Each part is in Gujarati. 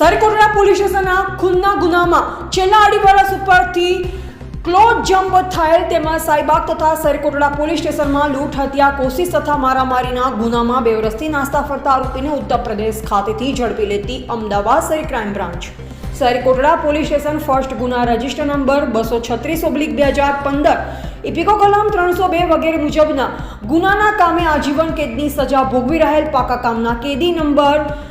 સરકોટડા પોલીસ સ્ટેશનના ખૂનના ગુનામાં છેલ્લા અઢી વર્ષ ઉપરથી ક્લોઝ જમ્પ થયેલ તેમાં સાઈબાગ તથા સરકોટડા પોલીસ સ્ટેશનમાં લૂંટ, હત્યા, કોશિશ તથા મારામારીના ગુનામાં બે વર્ષથી નાસ્તા ફરતા આરોપીને ઉત્તર પ્રદેશ ખાતેથી ઝડપી લેતી અમદાવાદ શહેર ક્રાઇમ બ્રાન્ચ. સરકોટડા પોલીસ સ્ટેશન ફર્સ્ટ ગુના રજિસ્ટર નંબર બસો છત્રીસ ઓબ્લિક બે હજાર પંદર, ઇપિકો કલમ ત્રણસો બે વગેરે મુજબના ગુનાના કામે આજીવન કેદની સજા ભોગવી રહેલ પાકા કામના કેદી નંબર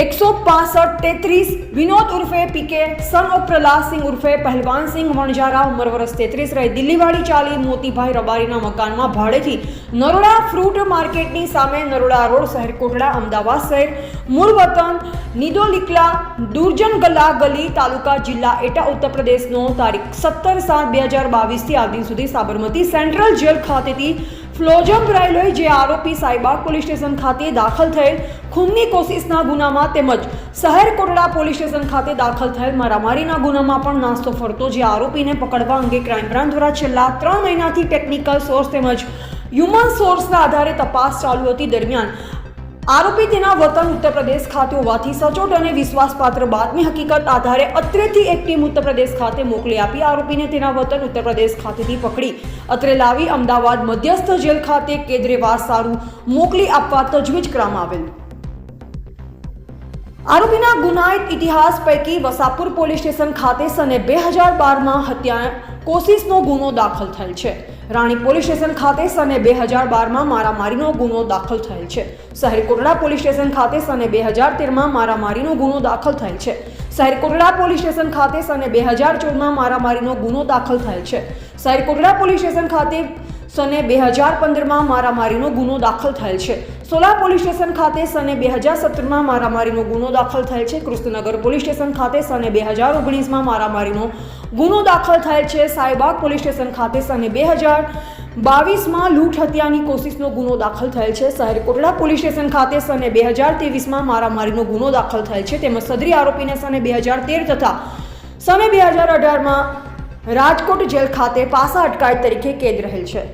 એકસો પાસઠ તેત્રીસ વિનોદ ઉર્ફે પીકે સન ઓફ પ્રહલાદસિંહ ઉર્ફે પહેલવાનસિંહ વણજારા ઉંમર વર્ષ તેત્રીસ રહે દિલ્હીવાડી ચાલી મોતીભાઈ રબારીના મકાનમાં ભાડેથી નરોડા ફ્રૂટ માર્કેટની સામે નરોડા રોડ શહેર કોટડા, અમદાવાદ શહેર મૂળ વતન નિદોલિકલા દુર્જન ગલા ગલી તાલુકા જિલ્લા એટા ઉત્તર પ્રદેશનો તારીખ સત્તર સાત બે હજાર બાવીસથી આ દિન સુધી સાબરમતી સેન્ટ્રલ જેલ ખાતેથી ફ્લોજમ ભરાયેલો જે આરોપી સાઈબાગ પોલીસ સ્ટેશન ખાતે દાખલ થયેલ ખૂનની કોશિશના ગુનામાં તેમજ શહેર કોટડા પોલીસ સ્ટેશન ખાતે દાખલ થયેલ મારામારીના ગુનામાં પણ નાસ્તો ફરતો જે આરોપીને પકડવા અંગે ક્રાઇમ બ્રાન્ચ દ્વારા છેલ્લા ત્રણ મહિનાથી ટેકનિકલ સોર્સ તેમજ હ્યુમન સોર્સના આધારે તપાસ ચાલુ હતી દરમિયાન આરોપી તેના વતન ઉત્તર પ્રદેશ ખાતે હોવાથી સચોટ અને વિશ્વાસપાત્ર બાતમી હકીકત આધારે અત્રેથી એક ટીમ ઉત્તર પ્રદેશ ખાતે મોકલી આપી. આરોપીને તેના વતન ઉત્તર પ્રદેશ ખાતેથી પકડી. અત્રે લાવી અમદાવાદ મધ્યસ્થ જેલ ખાતે કેદરેવાસ સારું મોકલી આપવા તજવીજ કરવામાં આવેલ. આરોપીના ગુનાહિત ઇતિહાસ પૈકી વસાપુર પોલીસ સ્ટેશન ખાતે સને બે હજાર બારમાં હત્યા કોશિશનો ગુનો દાખલ થયેલ છે. રાણી પોલીસ સ્ટેશન ખાતે સને બે હજાર બારમાં મારામારીનો ગુનો દાખલ થયેલ છે. શહેર કોટડા પોલીસ સ્ટેશન ખાતે સને બે હજાર તેરમાં મારામારીનો ગુનો દાખલ થયેલ છે. શહેર કોટડા પોલીસ સ્ટેશન ખાતે સને બે હજાર ચૌદમાં મારામારીનો ગુનો દાખલ થયેલ છે. શહેર કોટડા પોલીસ સ્ટેશન ખાતે સને બે હજાર પંદરમાં મારામારીનો ગુનો દાખલ થયેલ છે. સોલા પોલીસ સ્ટેશન ખાતે સને બે હજાર સત્તરમાં મારામારીનો ગુનો દાખલ થયેલ છે. કૃષ્ણનગર પોલીસ સ્ટેશન ખાતે સને બે હજાર ઓગણીસમાં મારામારીનો ગુનો દાખલ થયેલ છે. સાઈબાગ પોલીસ સ્ટેશન ખાતે સને બે હજાર બાવીસમાં લૂંટ હત્યાની કોશિશનો ગુનો દાખલ થયેલ છે. શહેર કોટડા પોલીસ સ્ટેશન ખાતે સને બે હજાર ત્રેવીસમાં મારામારીનો ગુનો દાખલ થયેલ છે. તેમજ સદરી આરોપીને સને બે હજાર તેર તથા સને બે હજાર અઢારમાં રાજકોટ જેલ ખાતે પાસા અટકાયત તરીકે કેદ રહેલ છે.